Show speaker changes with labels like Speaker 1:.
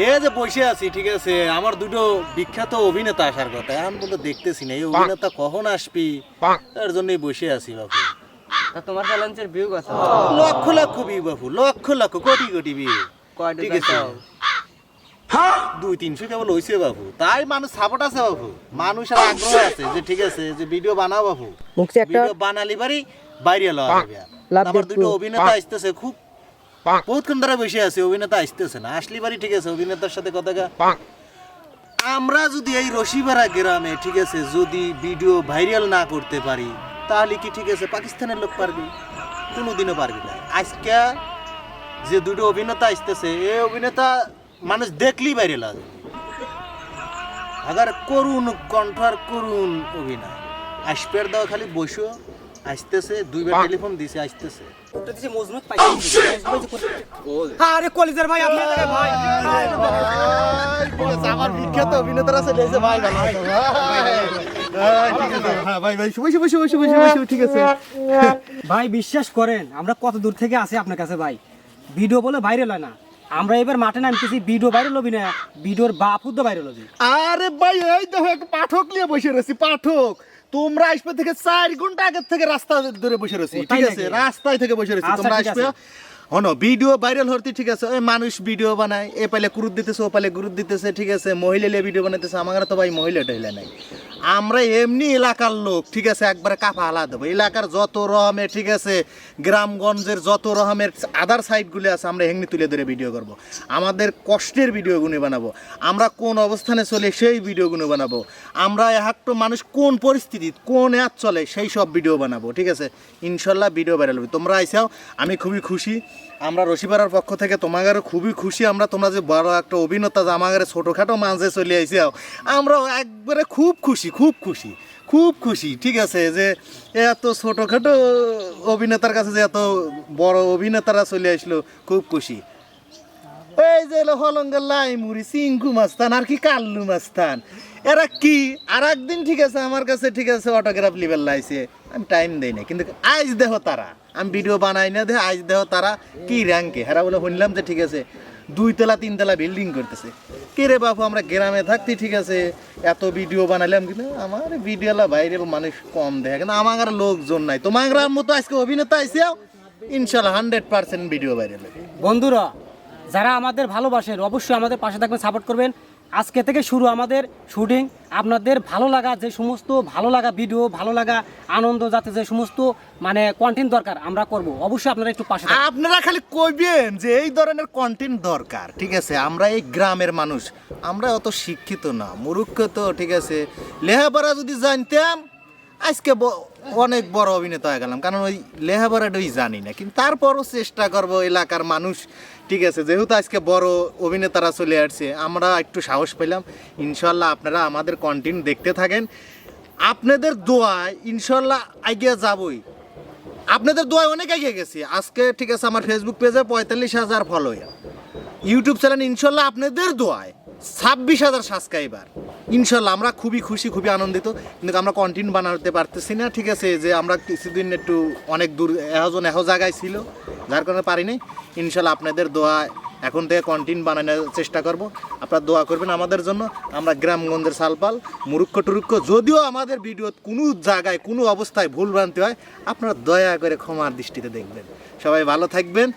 Speaker 1: এ যে বসে আছি ঠিক আছে আমার দুটো বিখ্যাত অভিনেতা আসার কথা। এখন পর্যন্ত দেখতেছি না এই অভিনেতা কখন আসবি? তার জন্যই বসে আছি বাবু
Speaker 2: তা তোমার চ্যালেঞ্জের ভিউ কত?
Speaker 1: লক্ষ লক্ষ বি বাবু লক্ষ লক্ষ কোটি কোটি
Speaker 2: কয়টা
Speaker 1: ঠিক আছে? দুই তিনশো কেবল হয়েছে বাবু তাই মানুষ সাপোর্ট আছে বাবু মানুষের আগ্রহ আছে যে ঠিক আছে যে ভিডিও বানাও বাবু ভিডিও বানালি বাড়ি বাইরে লওয়া যাবে
Speaker 3: লাভ
Speaker 1: আমার দুটো অভিনেতা আসতেছে খুব বহুতক্ষণ ধরে বসে আছে অভিনেতা আসতেছে না। আসলি বাড়ি ঠিক আছে অভিনেতার সাথে কথা আমরা যদি এই রশিবাড়া গ্রামে ঠিক আছে যদি ভিডিও ভাইরাল না করতে পারি তাহলে কি ঠিক আছে? পাকিস্তানের লোক পারবি? কোনোদিনও পারবি না। আজকে যে দুটো অভিনেতা আসতেছে এই অভিনেতা মানুষ দেখলেই ভাইরাল হবে আগার করুন কণ্ঠার করুন অভিনয়। আসপের দাও খালি বসো। আসতেছে দুইবার টেলিফোন দিছে আসতেছে।
Speaker 4: আরে কলেজের ভাই
Speaker 1: আমার বিখ্যাত অভিনেতারা চলে এসে হ্যাঁ
Speaker 4: বিশ্বাস করেন আমরা কত দূর থেকে আসি আপনার কাছে ভাই। ভিডিও বলে ভাইরাল হয় না। আমরা এবার মাঠে নামতেছি ভিডিও ভাইরাল হবি না ভিডিওর বাপুর তো ভাইরাল হবি।
Speaker 1: আরে ভাই এই দেখো একটা পাঠক নিয়ে বসে রয়েছি পাঠক। তোমরা আসবে থেকে চার ঘণ্টা আগের থেকে রাস্তা ধরে বসে রয়েছি ঠিক আছে? রাস্তায় থেকে বসে রয়েছি
Speaker 4: আচ্ছা,
Speaker 1: তোমরা আসবে। হন ভিডিও ভাইরাল হতে ঠিক আছে? ওই মানুষ ভিডিও বানায় এ পালে কুরুত দিতেছে ও পালে গুরুত দিতেছে ঠিক আছে? মহিলা ভিডিও বানাইতেছে আমার তো ভাই মহিলা টহিলা নাই। আমরা এমনি এলাকার লোক, ঠিক আছে, একবারে কাফা আলাদা। দেবো এলাকার যত রকমের ঠিক আছে, গ্রামগঞ্জের যত রহমের আদার সাইডগুলো আছে, আমরা হেংনি তুলে ধরে ভিডিও করব। আমাদের কষ্টের ভিডিওগুলো বানাবো। আমরা কোন অবস্থানে চলে সেই ভিডিওগুলো বানাবো। আমরা একটু মানুষ কোন পরিস্থিতি, কোন অ্যাপ চলে সেই সব ভিডিও বানাবো, ঠিক আছে? ইনশাল্লাহ ভিডিও ভাইরাল হবে। তোমরা আইসাও, আমি খুবই খুশি। আমরা রশিপাড়ার পক্ষ থেকে তোমাদের খুবই খুশি। আমরা তোমরা যে বড় একটা অভিনেতা যে আমাদের ছোটোখাটো মাঝে চলে আইসাও, আমরাও একবারে খুব খুশি। খুব খুশি খুব খুশি। ঠিক আছে, যে এত ছোটোখাটো অভিনেতার কাছে যে এত বড় অভিনেতারা চলে আসলো, খুব খুশি। এই যে হলো হলঙ্গের লাইমুড়ি সিংকু মাস্তান আর কি কাল্লু মাস্তান। এরা কি? আর একদিন ঠিক আছে, আমার কাছে ঠিক আছে অটোগ্রাফ লিবেল লাইছে আমি টাইম দেই না কিন্তু আজ দেহ তারা। আমি ভিডিও বানাই না দেহ আজ দেহ তারা কি র্যাঙ্কে হেরা বলে শুনলাম যে ঠিক আছে দুই তলা, তিন তলা বিল্ডিং করতেছে। কে রে বাপু, আমরা গ্রামে থাকতে ঠিক আছে, এত ভিডিও বানালাম কিন্তু আমার ভিডিওলা ভাইরাল মানুষ কম দেখে। কিন্তু আমার লোকজন নাই। তোমার মতো আজকে অভিনেতা আইসে ইনশাল্লাহ হান্ড্রেড পার্সেন্ট ভিডিও ভাইরাল
Speaker 4: বন্ধুরা, যারা আমাদের ভালোবাসেন, অবশ্যই আমাদের পাশে থাকবেন সাপোর্ট করবেন। আজকে থেকে শুরু আমাদের শুটিং। আপনাদের ভালো লাগা, যে সমস্ত ভালো লাগা ভিডিও ভালো লাগা আনন্দ যাতে যে সমস্ত মানে কন্টেন্ট দরকার, আমরা করব। অবশ্যই আপনারা একটু পাশে
Speaker 1: আপনারা খালি কইবেন যে এই ধরনের কন্টেন্ট দরকার, ঠিক আছে? আমরা এই গ্রামের মানুষ, আমরা অত শিক্ষিত না মুরুক্ষ তো, ঠিক আছে? লেহাপড়া যদি জানতাম আজকে অনেক বড় অভিনেতা হয়ে গেলাম, কারণ ওই লেহাপড়াটাই জানি না, কিন্তু তারপরও চেষ্টা করব এলাকার মানুষ, ঠিক আছে, যেহেতু আজকে বড় অভিনেতারা চলে আসছে, আমরা একটু সাহস পেলাম, ইনশাল্লাহ আপনারা আমাদের কন্টেন্ট দেখতে থাকেন। আপনাদের দোয়ায় ইনশাল্লাহ এগিয়ে যাবই। আপনাদের দোয়ায় অনেক এগিয়ে গেছি, আজকে, ঠিক আছে, আমার ফেসবুক পেজে পঁয়তাল্লিশ হাজার ফলোয়ার ইউটিউব চ্যানেল ইনশাল্লাহ আপনাদের দোয়ায় ছাব্বিশ হাজার সাবস্ক্রাইবার ইনশাল্লাহ, আমরা খুবই খুশি, খুবই আনন্দিত। কিন্তু আমরা কন্টেন্ট বানাতে পারতেছি না, ঠিক আছে? যে আমরা কিছুদিন একটু অনেক দূর, এহজন এহ জায়গায় ছিল, যার কারণে পারি নাই। ইনশাল্লাহ আপনাদের দোয়া এখন থেকে কন্টেন্ট বানানোর চেষ্টা করব। আপনারা দোয়া করবেন আমাদের জন্য। আমরা গ্রামগঞ্জের সালপাল মুরুক্ষ টুরুক্ষ যদিও আমাদের ভিডিও কোনো জায়গায়, কোনো অবস্থায় ভুল ভ্রান্তি হয়, আপনারা দয়া করে ক্ষমার দৃষ্টিতে দেখবেন। সবাই ভালো থাকবেন।